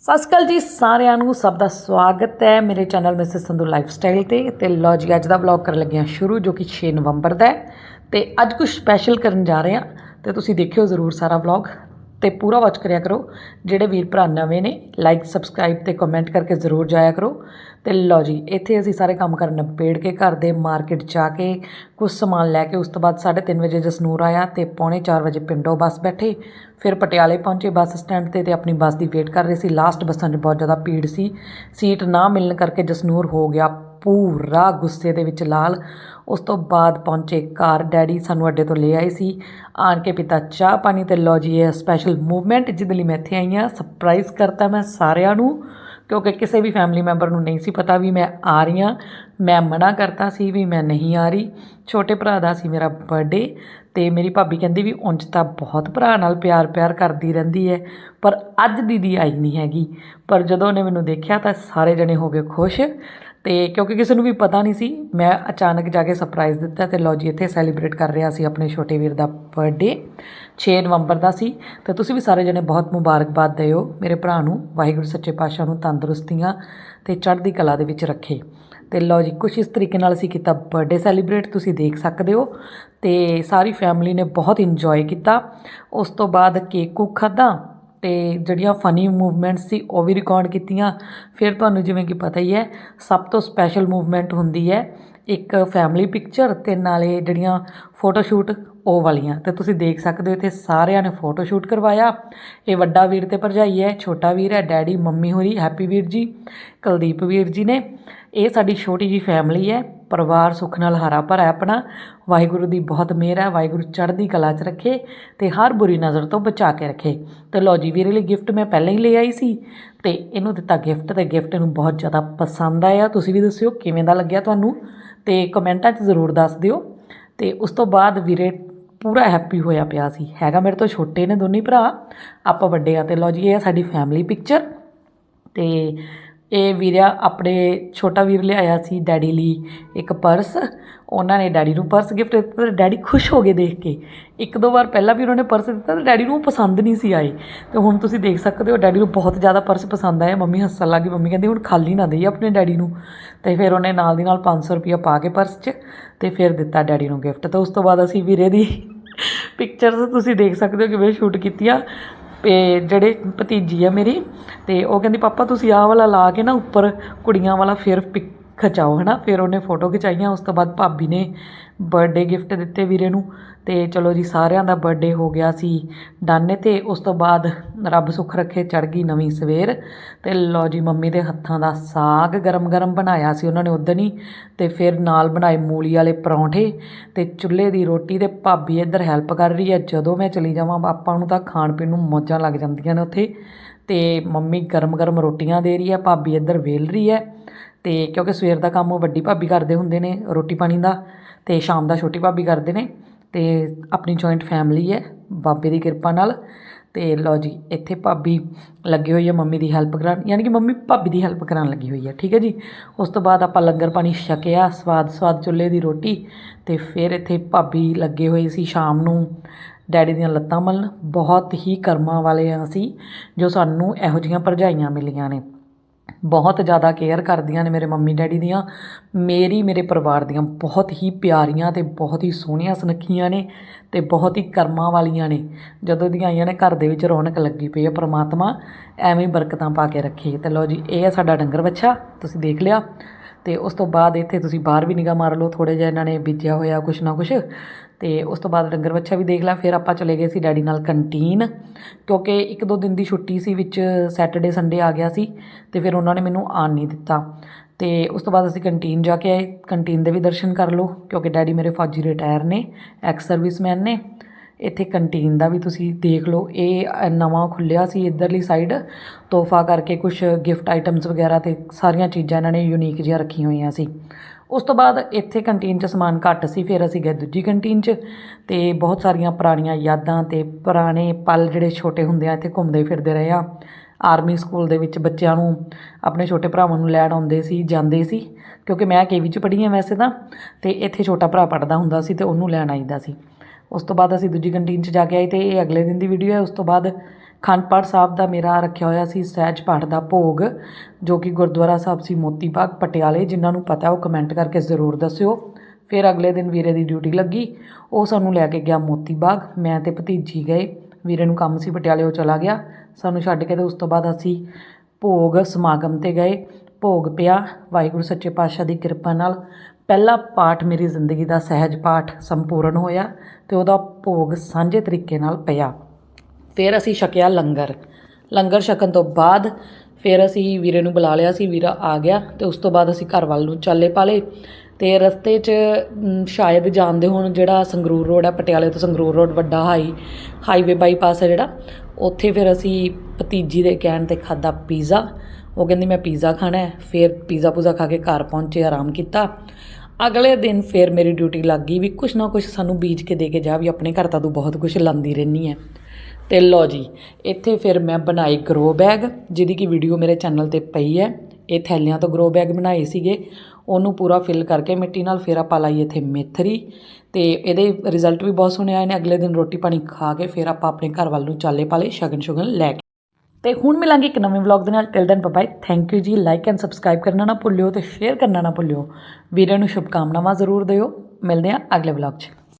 ਸਤਿ ਸ਼੍ਰੀ ਅਕਾਲ ਜੀ, ਸਾਰਿਆਂ ਨੂੰ ਸਭ ਦਾ ਸਵਾਗਤ ਹੈ ਮੇਰੇ ਚੈਨਲ ਮਿਸਿਸ ਸੰਧੂ ਲਾਈਫਸਟਾਈਲ ਤੇ। ਤੇ ਲੋ ਜੀ, ਅੱਜ ਦਾ ਵਲੌਗ ਕਰਨ ਲੱਗੇ ਹਾਂ ਸ਼ੁਰੂ, ਜੋ ਕਿ 6 ਨਵੰਬਰ ਦਾ ਹੈ। ਤੇ ਅੱਜ ਕੁਝ ਸਪੈਸ਼ਲ ਕਰਨ ਜਾ ਰਹੇ ਹਾਂ। ਤੇ ਤੁਸੀਂ ਦੇਖਿਓ ਜ਼ਰੂਰ ਸਾਰਾ ਵਲੌਗ ਤੇ ਪੂਰਾ ਵਾਚ ਕਰਿਆ ਕਰੋ। ਜਿਹੜੇ ਵੀਰ ਭਰਾ ਨਵੇਂ ਨੇ ਲਾਈਕ ਸਬਸਕ੍ਰਾਈਬ ਤੇ ਕਮੈਂਟ ਕਰਕੇ ਜ਼ਰੂਰ ਜਾਇਆ ਕਰੋ। ਤੇ ਲਓ ਜੀ, ਇੱਥੇ ਅਸੀਂ ਸਾਰੇ ਕੰਮ ਕਰਨ ਨਿਬੇੜ ਕੇ ਘਰ ਦੇ ਮਾਰਕੀਟ ਜਾ ਕੇ ਕੁਝ ਸਮਾਨ ਲੈ ਕੇ ਉਸ ਤੋਂ ਬਾਅਦ 3:30 ਵਜੇ ਜਸਨੂਰ ਆਇਆ ਤੇ ਪੌਣੇ 4 ਵਜੇ ਪਿੰਡੋਂ ਬੱਸ ਬੈਠੇ। ਫਿਰ ਪਟਿਆਲੇ ਪਹੁੰਚੇ ਬੱਸ ਸਟੈਂਡ ਤੇ ਤੇ ਆਪਣੀ ਬੱਸ ਦੀ ਵੇਟ ਕਰ ਰਹੇ ਸੀ। ਲਾਸਟ ਬੱਸਾਂ 'ਚ ਬਹੁਤ ਜ਼ਿਆਦਾ ਭੀੜ ਸੀ। ਸੀਟ ਨਾ ਮਿਲਣ ਕਰਕੇ ਜਸਨੂਰ ਹੋ ਗਿਆ ਪੂਰਾ ਗੁੱਸੇ ਦੇ ਵਿੱਚ ਲਾਲ। ਉਸ ਤੋਂ ਬਾਅਦ ਪਹੁੰਚੇ ਘਰ। ਡੈਡੀ ਸਾਨੂੰ ਅੱਡੇ ਤੋਂ ਲੈ ਆਏ ਸੀ। ਆਣ ਕੇ ਪਿਤਾ, ਚਾਹ ਪਾਣੀ ਤੇ ਲਓ ਜੀ, ਇਹ ਸਪੈਸ਼ਲ ਮੂਵਮੈਂਟ ਜਿਹਦੇ ਲਈ ਮੈਂ ਇੱਥੇ ਆਈ ਹਾਂ। ਸਰਪ੍ਰਾਈਜ਼ ਕਰਤਾ ਮੈਂ ਸਾਰਿਆਂ ਨੂੰ, ਕਿਉਂਕਿ ਕਿਸੇ ਵੀ ਫੈਮਿਲੀ ਮੈਂਬਰ ਨੂੰ ਨਹੀਂ ਸੀ ਪਤਾ ਵੀ ਮੈਂ ਆ ਰਹੀ ਹਾਂ। ਮੈਂ ਮਨਾ ਕਰਤਾ ਸੀ ਵੀ ਮੈਂ ਨਹੀਂ ਆ ਰਹੀ। ਛੋਟੇ ਭਰਾ ਦਾ ਸੀ ਮੇਰਾ ਬਰਥਡੇ ਤੇ ਮੇਰੀ ਭਾਬੀ ਕਹਿੰਦੀ ਵੀ ਉਂਝ ਤਾਂ ਬਹੁਤ ਭਰਾ ਨਾਲ ਪਿਆਰ ਪਿਆਰ ਕਰਦੀ ਰਹਿੰਦੀ ਹੈ, ਪਰ ਅੱਜ ਦੀਦੀ ਆਈ ਨਹੀਂ ਹੈਗੀ। ਪਰ ਜਦੋਂ ਉਹਨੇ ਮੈਨੂੰ ਦੇਖਿਆ ਤਾਂ ਸਾਰੇ ਜਣੇ ਹੋ ਗਏ ਖੁਸ਼। ਤੇ ਕਿਉਂਕਿ ਕਿਸੇ ਨੂੰ ਵੀ ਪਤਾ ਨਹੀਂ ਸੀ, ਮੈਂ ਅਚਾਨਕ ਜਾ ਕੇ ਸਰਪ੍ਰਾਈਜ਼ ਦਿੱਤਾ ਤੇ ਲਓ ਜੀ, ਇੱਥੇ ਸੈਲੀਬ੍ਰੇਟ ਕਰ ਰਿਹਾ ਸੀ ਆਪਣੇ ਛੋਟੇ ਵੀਰ ਦਾ ਬਰਥਡੇ 6 ਨਵੰਬਰ ਦਾ ਸੀ। ਤੇ ਤੁਸੀਂ ਵੀ ਸਾਰੇ ਜਣੇ ਬਹੁਤ ਮੁਬਾਰਕਬਾਦ ਦਿਓ, ਮੇਰੇ ਭਰਾ ਨੂੰ, ਵਾਹਿਗੁਰੂ ਸੱਚੇ ਪਾਤਸ਼ਾਹ ਨੂੰ ਤੰਦਰੁਸਤੀਆਂ ਤੇ ਚੜ੍ਹਦੀ ਕਲਾ ਦੇ ਵਿੱਚ ਰੱਖੇ। ਤੇ ਲਓ ਜੀ, ਕੁਛ ਇਸ ਤਰੀਕੇ ਨਾਲ ਅਸੀਂ ਕੀਤਾ ਬਰਥਡੇ ਸੈਲੀਬ੍ਰੇਟ ਤੁਸੀਂ ਦੇਖ ਸਕਦੇ ਹੋ। ਤੇ ਸਾਰੀ ਫੈਮਿਲੀ ਨੇ ਬਹੁਤ ਇੰਜੋਏ ਕੀਤਾ। ਉਸ ਤੋਂ ਬਾਅਦ ਕੇਕ ਕੁਕ ਖਾਧਾ। ਅਤੇ ਜਿਹੜੀਆਂ ਫਨੀ ਮੂਵਮੈਂਟਸ ਸੀ, ਉਹ ਵੀ ਰਿਕਾਰਡ ਕੀਤੀਆਂ। ਫਿਰ ਤੁਹਾਨੂੰ ਜਿਵੇਂ ਕਿ ਪਤਾ ਹੀ ਹੈ, ਸਭ ਤੋਂ ਸਪੈਸ਼ਲ ਮੂਵਮੈਂਟ ਹੁੰਦੀ ਹੈ ਇੱਕ ਫੈਮਿਲੀ ਪਿਕਚਰ ਅਤੇ ਨਾਲੇ ਜਿਹੜੀਆਂ ਫੋਟੋ ਸ਼ੂਟ ਉਹ ਵਾਲੀਆਂ। ਤੇ ਤੁਸੀਂ ਦੇਖ ਸਕਦੇ ਹੋ ਇੱਥੇ ਸਾਰਿਆਂ ਨੇ ਫੋਟੋ ਸ਼ੂਟ ਕਰਵਾਇਆ। ਇਹ ਵੱਡਾ ਵੀਰ ਤੇ ਭਰਜਾਈ ਹੈ, ਛੋਟਾ ਵੀਰ ਹੈ, ਡੈਡੀ, ਮੰਮੀ ਹੋਰੀ, ਹੈਪੀ ਵੀਰ ਜੀ, ਕੁਲਦੀਪ ਵੀਰ ਜੀ ਨੇ। ਇਹ ਸਾਡੀ ਛੋਟੀ ਜੀ ਫੈਮਿਲੀ ਹੈ। ਪਰਿਵਾਰ ਸੁੱਖ ਨਾਲ ਹਰਾ ਭਰਾ ਹੈ ਆਪਣਾ। ਵਾਹਿਗੁਰੂ ਦੀ ਬਹੁਤ ਮਿਹਰ ਹੈ, ਵਾਹਿਗੁਰੂ ਚੜ੍ਹਦੀ ਕਲਾ 'ਚ ਰੱਖੇ ਤੇ ਹਰ ਬੁਰੀ ਨਜ਼ਰ ਤੋਂ ਬਚਾ ਕੇ ਰੱਖੇ। ਤੇ ਲਓ ਜੀ, ਵੀਰੇ ਲਈ ਗਿਫਟ ਮੈਂ ਪਹਿਲਾਂ ਹੀ ਲੈ ਆਈ ਸੀ ਤੇ ਇਹਨੂੰ ਦਿੱਤਾ ਗਿਫਟ ਤੇ ਗਿਫਟ ਇਹਨੂੰ ਬਹੁਤ ਜ਼ਿਆਦਾ ਪਸੰਦ ਆਇਆ। ਤੁਸੀਂ ਵੀ ਦੱਸਿਓ ਕਿਵੇਂ ਦਾ ਲੱਗਿਆ ਤੁਹਾਨੂੰ ਤੇ ਕਮੈਂਟਾਂ 'ਚ ਜ਼ਰੂਰ ਦੱਸ ਦਿਓ। ਤੇ ਉਸ ਤੋਂ ਬਾਅਦ ਵੀਰੇ ਪੂਰਾ ਹੈਪੀ ਹੋਇਆ ਪਿਆ ਸੀ। ਹੈਗਾ ਮੇਰੇ ਤੋਂ ਛੋਟੇ ਨੇ ਦੋਨੇ ਭਰਾ। ਆਪਾਂ ਵੱਡੇ ਆ ਤੇ ਲਓ ਜੀ, ਇਹ ਆ ਸਾਡੀ ਫੈਮਿਲੀ ਪਿਕਚਰ ਤੇ ਇਹ ਵੀਰਿਆ ਆਪਣੇ ਛੋਟਾ ਵੀਰ ਲਿਆਇਆ ਸੀ ਡੈਡੀ ਲਈ ਇੱਕ ਪਰਸ। ਉਹਨਾਂ ਨੇ ਡੈਡੀ ਨੂੰ ਪਰਸ ਗਿਫਟ ਦਿੱਤਾ ਤੇ ਡੈਡੀ ਖੁਸ਼ ਹੋ ਗਏ ਦੇਖ ਕੇ। ਇੱਕ ਦੋ ਵਾਰ ਪਹਿਲਾਂ ਵੀ ਉਹਨਾਂ ਨੇ ਪਰਸ ਦਿੱਤਾ ਤੇ ਡੈਡੀ ਨੂੰ ਪਸੰਦ ਨਹੀਂ ਸੀ ਆਏ। ਤੇ ਹੁਣ ਤੁਸੀਂ ਦੇਖ ਸਕਦੇ ਹੋ ਡੈਡੀ ਨੂੰ ਬਹੁਤ ਜ਼ਿਆਦਾ ਪਰਸ ਪਸੰਦ ਆਇਆ ਮੰਮੀ ਹੱਸਣ ਲੱਗੀ ਮੰਮੀ ਕਹਿੰਦੀ, ਹੁਣ ਖਾਲੀ ਨਾ ਦੇਈ ਆਪਣੇ ਡੈਡੀ ਨੂੰ। ਤੇ ਫਿਰ ਉਹਨੇ ਨਾਲ ਦੀ ਨਾਲ 500 ਰੁਪਇਆ ਪਾ ਕੇ ਪਰਸ 'ਚ ਤੇ ਫਿਰ ਦਿੱਤਾ ਡੈਡੀ ਨੂੰ ਗਿਫਟ ਤੇ ਉਸ ਤੋਂ ਬਾਅਦ ਅਸੀਂ ਵੀਰੇ ਦੀ ਪਿਕਚਰਸ ਤੁਸੀਂ ਦੇਖ ਸਕਦੇ ਹੋ ਕਿਵੇਂ ਸ਼ੂਟ ਕੀਤੀਆਂ। ਤੇ ਜਿਹੜੇ ਭਤੀਜੀ ਆ ਮੇਰੀ ਅਤੇ ਉਹ ਕਹਿੰਦੀ, ਪਾਪਾ, ਤੁਸੀਂ ਆਹ ਵਾਲਾ ਲਾ ਕੇ ਨਾ ਉੱਪਰ ਕੁੜੀਆਂ ਵਾਲਾ ਫਿਰ ਪਿਕ ਖਿਚਾਓ, ਹਨਾ? ਫਿਰ ਉਹਨੇ ਫੋਟੋ ਖਿਚਾਈਆਂ, ਉਸ ਤੋਂ ਬਾਅਦ ਭਾਬੀ ਨੇ ਬਰਥਡੇ ਗਿਫਟ ਦਿੱਤੇ ਵੀਰੇ ਨੂੰ। ਤੇ ਚਲੋ ਜੀ, ਸਾਰਿਆਂ ਦਾ ਬਰਥਡੇ ਹੋ ਗਿਆ ਸੀ ਡਾਨੇ ਤੇ। ਉਸ ਤੋਂ ਬਾਅਦ ਰੱਬ ਸੁੱਖ ਰੱਖੇ ਚੜ ਗਈ ਨਵੀਂ ਸਵੇਰ। ਤੇ ਲਓ ਜੀ, ਮੰਮੀ ਦੇ ਹੱਥਾਂ ਦਾ ਸਾਗ ਗਰਮ-ਗਰਮ ਬਣਾਇਆ ਸੀ ਉਹਨਾਂ ਨੇ ਉਦੋਂ ਹੀ। ਤੇ ਫਿਰ ਨਾਲ ਬਣਾਏ ਮੂਲੀ ਵਾਲੇ ਪਰੌਂਠੇ ਤੇ ਚੁੱਲ੍ਹੇ ਦੀ ਰੋਟੀ ਤੇ ਭਾਬੀ ਇੱਧਰ ਹੈਲਪ ਕਰ ਰਹੀ ਹੈ ਜਦੋਂ ਮੈਂ ਚਲੀ ਜਾਵਾਂ, ਆਪਾਂ ਨੂੰ ਤਾਂ ਖਾਣ ਪੀਣ ਨੂੰ ਮੌਜਾਂ ਲੱਗ ਜਾਂਦੀਆਂ ਨੇ ਉੱਥੇ। ਤੇ ਮੰਮੀ ਗਰਮ-ਗਰਮ ਰੋਟੀਆਂ ਦੇ ਰਹੀ ਹੈ ਭਾਬੀ ਇੱਧਰ ਵੇਲ ਰਹੀ ਹੈ। ਅਤੇ ਕਿਉਂਕਿ ਸਵੇਰ ਦਾ ਕੰਮ ਉਹ ਵੱਡੀ ਭਾਬੀ ਕਰਦੇ ਹੁੰਦੇ ਨੇ ਰੋਟੀ ਪਾਣੀ ਦਾ ਅਤੇ ਸ਼ਾਮ ਦਾ ਛੋਟੀ ਭਾਬੀ ਕਰਦੇ ਨੇ ਅਤੇ ਆਪਣੀ ਜੁਆਇੰਟ ਫੈਮਿਲੀ ਹੈ ਬਾਬੇ ਦੀ ਕਿਰਪਾ ਨਾਲ ਅਤੇ ਲਓ ਜੀ, ਇੱਥੇ ਭਾਬੀ ਲੱਗੀ ਹੋਈ ਹੈ ਮੰਮੀ ਦੀ ਹੈਲਪ ਕਰਾਉਣ, ਯਾਨੀ ਕਿ ਮੰਮੀ ਭਾਬੀ ਦੀ ਹੈਲਪ ਕਰਾਉਣ ਲੱਗੀ ਹੋਈ ਹੈ, ਠੀਕ ਹੈ ਜੀ। ਉਸ ਤੋਂ ਬਾਅਦ ਆਪਾਂ ਲੰਗਰ ਪਾਣੀ ਛਕਿਆ, ਸਵਾਦ ਸਵਾਦ ਚੁੱਲ੍ਹੇ ਦੀ ਰੋਟੀ ਤੇ ਫਿਰ ਇੱਥੇ ਭਾਬੀ ਲੱਗੇ ਹੋਏ ਸੀ ਸ਼ਾਮ ਨੂੰ ਡੈਡੀ ਦੀਆਂ ਲੱਤਾਂ ਮਲਣ। ਬਹੁਤ ਹੀ ਕਰਮਾਂ ਵਾਲੇ ਆ ਅਸੀਂ ਜੋ ਸਾਨੂੰ ਇਹੋ ਜਿਹੀਆਂ ਭਰਜਾਈਆਂ ਮਿਲੀਆਂ ਨੇ। ਬਹੁਤ ਜ਼ਿਆਦਾ ਕੇਅਰ ਕਰਦੀਆਂ ਨੇ ਮੇਰੇ ਮੰਮੀ ਡੈਡੀ ਦੀਆਂ। ਮੇਰੀ, ਮੇਰੇ ਪਰਿਵਾਰ ਦੀਆਂ ਬਹੁਤ ਹੀ ਪਿਆਰੀਆਂ ਤੇ ਬਹੁਤ ਹੀ ਸੋਹਣੀਆਂ ਸੁਨੱਖੀਆਂ ਨੇ ਤੇ ਬਹੁਤ ਹੀ ਕਰਮਾਂ ਵਾਲੀਆਂ ਨੇ। ਜਦੋਂ ਦੀਆਂ ਆਈਆਂ ਨੇ, ਘਰ ਦੇ ਵਿੱਚ ਰੌਣਕ ਲੱਗੀ ਪਈ ਹੈ ਪ੍ਰਮਾਤਮਾ, ਐਵੇਂ ਬਰਕਤਾਂ ਪਾ ਕੇ ਰੱਖੇ। ਤੇ ਲਓ ਜੀ, ਇਹ ਹੈ ਸਾਡਾ ਡੰਗਰ ਬੱਚਾ ਤੁਸੀਂ ਦੇਖ ਲਿਆ। ਤੇ ਉਸ ਤੋਂ ਬਾਅਦ ਇੱਥੇ ਤੁਸੀਂ ਬਾਹਰ ਵੀ ਨਿਗਾਹ ਮਾਰ ਲਓ ਥੋੜੇ ਜਿਹਾ ਇਹਨਾਂ ਨੇ ਬੀਜਿਆ ਹੋਇਆ ਕੁਛ ਨਾ ਕੁਛ। ਤੇ ਉਸ ਤੋਂ ਬਾਅਦ ਡੰਗਰ ਬੱਚਾ ਵੀ ਦੇਖ ਲਿਆ ਫਿਰ ਆਪਾਂ ਚਲੇ ਗਏ ਸੀ ਡੈਡੀ ਨਾਲ ਕੰਟੀਨ, ਕਿਉਂਕਿ ਇੱਕ ਦੋ ਦਿਨ ਦੀ ਛੁੱਟੀ ਸੀ, ਵਿੱਚ ਸੈਟਰਡੇ ਸੰਡੇ ਆ ਗਿਆ ਸੀ ਤੇ ਫਿਰ ਉਹਨਾਂ ਨੇ ਮੈਨੂੰ ਆਣ ਨਹੀਂ ਦਿੱਤਾ। ਤੇ ਉਸ ਤੋਂ ਬਾਅਦ ਅਸੀਂ ਕੰਟੀਨ ਜਾ ਕੇ ਆਏ, ਕੰਟੀਨ ਦੇ ਵੀ ਦਰਸ਼ਨ ਕਰ ਲਓ, ਕਿਉਂਕਿ ਡੈਡੀ ਮੇਰੇ ਫੌਜੀ ਰਿਟਾਇਰ ਨੇ ਐਕਸ ਸਰਵਿਸਮੈਨ ਨੇ। ਇੱਥੇ ਕੰਟੀਨ ਦਾ ਵੀ ਤੁਸੀਂ ਦੇਖ ਲਓ, ਇਹ ਨਵਾਂ ਖੁੱਲਿਆ ਸੀ ਇਧਰਲੀ ਸਾਈਡ ਤੋਹਫਾ ਕਰਕੇ ਕੁਝ ਗਿਫਟ ਆਈਟਮਸ ਵਗੈਰਾ ਤੇ ਸਾਰੀਆਂ ਚੀਜ਼ਾਂ ਇਹਨਾਂ ਨੇ ਯੂਨੀਕ ਜਿਹੀਆਂ ਰੱਖੀਆਂ ਹੋਈਆਂ ਸੀ। ਉਸ ਤੋਂ ਬਾਅਦ ਇੱਥੇ ਕੰਟੀਨ 'ਚ ਸਮਾਨ ਘੱਟ ਸੀ, ਫਿਰ ਅਸੀਂ ਗਏ ਦੂਜੀ ਕੰਟੀਨ 'ਚ ਤੇ ਬਹੁਤ ਸਾਰੀਆਂ ਪੁਰਾਣੀਆਂ ਯਾਦਾਂ ਤੇ ਪੁਰਾਣੇ ਪਲ ਜਿਹੜੇ ਛੋਟੇ ਹੁੰਦੇ ਆ ਇੱਥੇ ਘੁੰਮਦੇ ਫਿਰਦੇ ਰਹੇ ਆ। ਆਰਮੀ ਸਕੂਲ ਦੇ ਵਿੱਚ ਬੱਚਿਆਂ ਨੂੰ, ਆਪਣੇ ਛੋਟੇ ਭਰਾਵਾਂ ਨੂੰ ਲੈਣ ਆਉਂਦੇ ਸੀ, ਜਾਂਦੇ ਸੀ, ਕਿਉਂਕਿ ਮੈਂ ਕੇਵੀ 'ਚ ਪੜ੍ਹੀ ਹਾਂ ਵੈਸੇ ਤਾਂ, ਤੇ ਇੱਥੇ ਛੋਟਾ ਭਰਾ ਪੜ੍ਹਦਾ ਹੁੰਦਾ ਸੀ ਤੇ ਉਹਨੂੰ ਲੈਣ ਆਈਦਾ ਸੀ। ਉਸ ਤੋਂ ਬਾਅਦ ਅਸੀਂ ਦੂਜੀ ਕੰਟੀਨ 'ਚ ਜਾ ਕੇ ਆਏ ਤੇ ਇਹ ਅਗਲੇ ਦਿਨ ਦੀ ਵੀਡੀਓ ਹੈ, ਉਸ ਤੋਂ ਬਾਅਦ ਅਖੰਡ ਪਾਠ ਸਾਹਿਬ ਦਾ ਮੇਰਾ ਰੱਖਿਆ ਹੋਇਆ ਸੀ ਸਹਿਜ ਪਾਠ ਦਾ ਭੋਗ, ਜੋ ਕਿ ਗੁਰਦੁਆਰਾ ਸਾਹਿਬ ਸੀ ਮੋਤੀ ਬਾਗ ਪਟਿਆਲੇ, ਜਿਨ੍ਹਾਂ ਨੂੰ ਪਤਾ ਉਹ ਕਮੈਂਟ ਕਰਕੇ ਜ਼ਰੂਰ ਦੱਸਿਓ। ਫਿਰ ਅਗਲੇ ਦਿਨ ਵੀਰੇ ਦੀ ਡਿਊਟੀ ਲੱਗੀ, ਉਹ ਸਾਨੂੰ ਲੈ ਕੇ ਗਿਆ ਮੋਤੀ ਬਾਗ ਮੈਂ ਤੇ ਭਤੀਜੀ ਗਏ, ਵੀਰੇ ਨੂੰ ਕੰਮ ਸੀ ਪਟਿਆਲੇ, ਉਹ ਚਲਾ ਗਿਆ। ਸਾਨੂੰ ਛੱਡ ਕੇ ਤੇ ਉਸ ਤੋਂ ਬਾਅਦ ਅਸੀਂ ਭੋਗ ਸਮਾਗਮ ਤੇ ਗਏ। ਭੋਗ ਪਿਆ, ਵਾਹਿਗੁਰੂ ਸੱਚੇ ਪਾਤਸ਼ਾਹ ਦੀ ਕਿਰਪਾ ਨਾਲ। ਪਹਿਲਾ ਪਾਠ ਮੇਰੀ ਜ਼ਿੰਦਗੀ ਦਾ ਸਹਿਜ ਪਾਠ ਸੰਪੂਰਨ ਹੋਇਆ ਤੇ ਉਹਦਾ ਭੋਗ ਸਾਂਝੇ ਤਰੀਕੇ ਨਾਲ ਪਿਆ। ਫਿਰ ਅਸੀਂ ਛਕਿਆ ਲੰਗਰ। ਲੰਗਰ ਛਕਣ ਤੋਂ ਬਾਅਦ ਫਿਰ ਅਸੀਂ ਵੀਰੇ ਨੂੰ ਬੁਲਾ ਲਿਆ ਸੀ, ਵੀਰਾ ਆ ਗਿਆ ਤੇ ਉਸ ਤੋਂ ਬਾਅਦ ਅਸੀਂ ਘਰ ਵੱਲ ਨੂੰ ਚੱਲੇ ਪਾਲੇ ਤੇ ਰਸਤੇ 'ਚ ਸ਼ਾਇਦ ਜਾਣਦੇ ਹੋਣ ਜਿਹੜਾ ਸੰਗਰੂਰ ਰੋਡ ਹੈ ਪਟਿਆਲੇ ਤੋਂ ਸੰਗਰੂਰ ਰੋਡ ਵੱਡਾ ਹਾਈ, ਹਾਈਵੇ ਬਾਈਪਾਸ ਹੈ ਜਿਹੜਾ, ਉੱਥੇ ਫਿਰ ਅਸੀਂ ਭਤੀਜੀ ਦੇ ਕਹਿਣ ਤੇ ਖਾਦਾ ਪੀਜ਼ਾ। ਉਹ ਕਹਿੰਦੀ, ਮੈਂ ਪੀਜ਼ਾ ਖਾਣਾ ਹੈ। ਫਿਰ ਪੀਜ਼ਾ ਪੂਜ਼ਾ ਖਾ ਕੇ ਘਰ ਪਹੁੰਚੇ, ਆਰਾਮ ਕੀਤਾ। ਅਗਲੇ ਦਿਨ ਫਿਰ ਮੇਰੀ ਡਿਊਟੀ ਲੱਗ ਗਈ ਵੀ ਕੁਛ ਨਾ ਕੁਛ ਸਾਨੂੰ ਬੀਜ ਕੇ ਦੇ ਕੇ ਜਾ ਵੀ ਆਪਣੇ ਘਰ ਤਾਂ ਤੂੰ ਬਹੁਤ ਕੁਛ ਲਾਂਦੀ ਰਹਿੰਦੀ ਹੈ। ਤੇ ਲਓ ਜੀ, ਇੱਥੇ ਫਿਰ ਮੈਂ ਬਣਾਈ ਗਰੋ ਬੈਗ ਜਿਹਦੀ ਕਿ ਵੀਡੀਓ ਮੇਰੇ ਚੈਨਲ ਤੇ ਪਈ ਹੈ। ਇਹ ਥੈਲਿਆਂ ਤੋਂ ਗਰੋ ਬੈਗ ਬਣਾਏ ਸੀਗੇ। ਉਹਨੂੰ ਪੂਰਾ ਫਿਲ ਕਰਕੇ ਮਿੱਟੀ ਨਾਲ ਫਿਰ ਆਪਾਂ ਲਾਈ ਇੱਥੇ ਮੇਥਰੀ। ਤੇ ਇਹਦੇ ਰਿਜ਼ਲਟ ਵੀ ਬਹੁਤ ਸੋਹਣੇ ਆਏ ਨੇ। ਅਗਲੇ ਦਿਨ ਰੋਟੀ ਪਾਣੀ ਖਾ ਕੇ ਫਿਰ ਆਪਾਂ ਆਪਣੇ ਘਰ ਵੱਲ ਨੂੰ ਚਾਲੇ ਪਾਲੇ, ਸ਼ਗਨ ਸ਼ੁਗਨ ਲੈ ਕੇ। ਤੇ ਹੁਣ ਮਿਲਾਂਗੇ ਇੱਕ ਨਵੇਂ ਵਲੌਗ ਦੇ ਨਾਲ। Till then bye thank you ji. Like and subscribe ਕਰਨਾ ਨਾ ਭੁੱਲਿਓ ਤੇ ਸ਼ੇਅਰ ਕਰਨਾ ਨਾ ਭੁੱਲਿਓ। ਵੀਰੇ ਨੂੰ ਸ਼ੁਭਕਾਮਨਾਵਾਂ ਜ਼ਰੂਰ ਦਿਓ। ਮਿਲਦੇ ਹਾਂ ਅਗਲੇ ਵਲੌਗ 'ਚ।